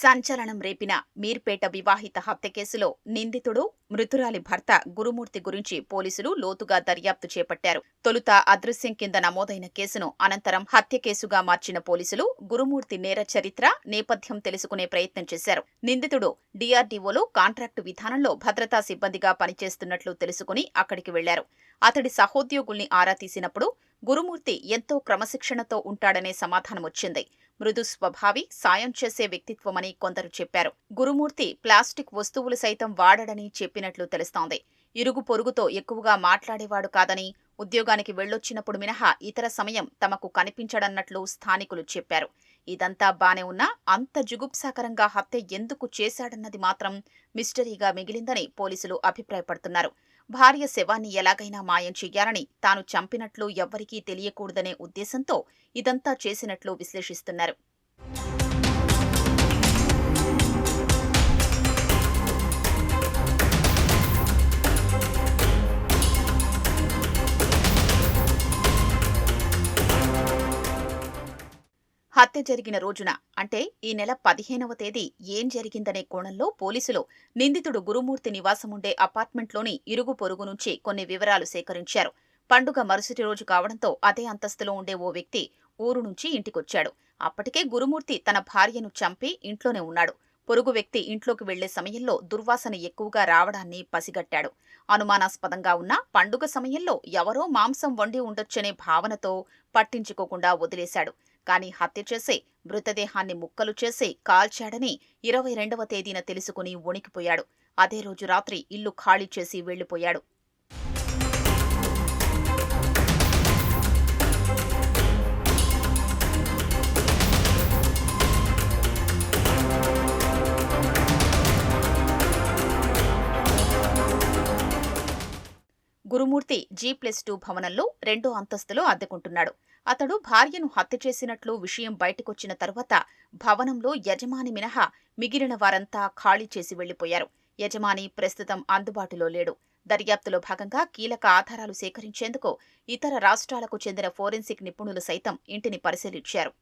సంచలనం రేపిన మీర్పేట వివాహిత హత్య కేసులో నిందితుడు మృతురాలి భర్త గురుమూర్తి గురించి పోలీసులు లోతుగా దర్యాప్తు చేపట్టారు. తొలుత అదృశ్యం కింద నమోదైన కేసును అనంతరం హత్య కేసుగా మార్చిన పోలీసులు గురుమూర్తి నేర చరిత్ర నేపథ్యం తెలుసుకునే ప్రయత్నం చేశారు. నిందితుడు డీఆర్డీఓలో కాంట్రాక్టు విధానంలో భద్రతా సిబ్బందిగా పనిచేస్తున్నట్లు తెలుసుకుని అక్కడికి వెళ్ళారు. అతడి సహోద్యోగుల్ని ఆరా తీసినప్పుడు గురుమూర్తి ఎంతో క్రమశిక్షణతో ఉంటాడనే సమాధానం వచ్చింది మృదు స్వభావి సాయం చేసే వ్యక్తిత్వమని కొందరు చెప్పారు. గురుమూర్తి ప్లాస్టిక్ వస్తువులు సైతం వాడడని చెప్పినట్లు తెలుస్తోంది. ఇరుగు పొరుగుతో ఎక్కువగా మాట్లాడేవాడు కాదని ఉద్యోగానికి వెళ్ళొచ్చినప్పుడు మినహా ఇతర సమయం తమకు కనిపించడన్నట్లు స్థానికులు చెప్పారు. ఇదంతా బానే ఉన్నా అంత జుగుప్సాకరంగా హత్య ఎందుకు చేశాడన్నది మాత్రం మిస్టరీగా మిగిలిందని పోలీసులు అభిప్రాయపడుతున్నారు. భార్య శవాన్ని ఎలాగైనా మాయం చెయ్యాలని తాను చంపినట్లు ఎవ్వరికీ తెలియకూడదనే ఉద్దేశంతో ఇదంతా చేసినట్లు విశ్లేషిస్తున్నారు. హత్య జరిగిన రోజున అంటే ఈ నెల పదిహేనవ తేదీ ఏం జరిగిందనే కోణంలో పోలీసులు నిందితుడు గురుమూర్తి నివాసముండే అపార్ట్మెంట్లోని ఇరుగు పొరుగు నుంచి కొన్ని వివరాలు సేకరించారు. పండుగ మరుసటి రోజు కావడంతో అదే అంతస్తులో ఉండే ఓ వ్యక్తి ఊరు నుంచి ఇంటికొచ్చాడు. అప్పటికే గురుమూర్తి తన భార్యను చంపి ఇంట్లోనే ఉన్నాడు. పొరుగు వ్యక్తి ఇంట్లోకి వెళ్ళే సమయంలో దుర్వాసన ఎక్కువగా రావడాన్ని పసిగట్టాడు. అనుమానాస్పదంగా ఉన్న పండుగ సమయంలో ఎవరో మాంసం వండి ఉండొచ్చనే భావనతో పట్టించుకోకుండా వదిలేశాడు. కానీ హత్య చేసి మృతదేహాన్ని ముక్కలు చేసి కాల్చాడని ఇరవై రెండవ తేదీన తెలుసుకుని వణికిపోయాడు. అదే రోజు రాత్రి ఇల్లు ఖాళీ చేసి వెళ్ళిపోయాడు గురుమూర్తి జీ ప్లస్ టూ భవనంలో రెండో అంతస్తులో అద్దెకుంటున్నాడు. అతడు భార్యను హత్య చేసినట్లు విషయం బయటకొచ్చిన తరువాత భవనంలో యజమాని మినహా మిగిలిన వారంతా ఖాళీ చేసి వెళ్ళిపోయారు యజమాని ప్రస్తుతం అందుబాటులో లేడు. దర్యాప్తులో భాగంగా కీలక ఆధారాలు సేకరించేందుకు ఇతర రాష్ట్రాలకు చెందిన ఫోరెన్సిక్ నిపుణులు సైతం ఇంటిని పరిశీలించారు.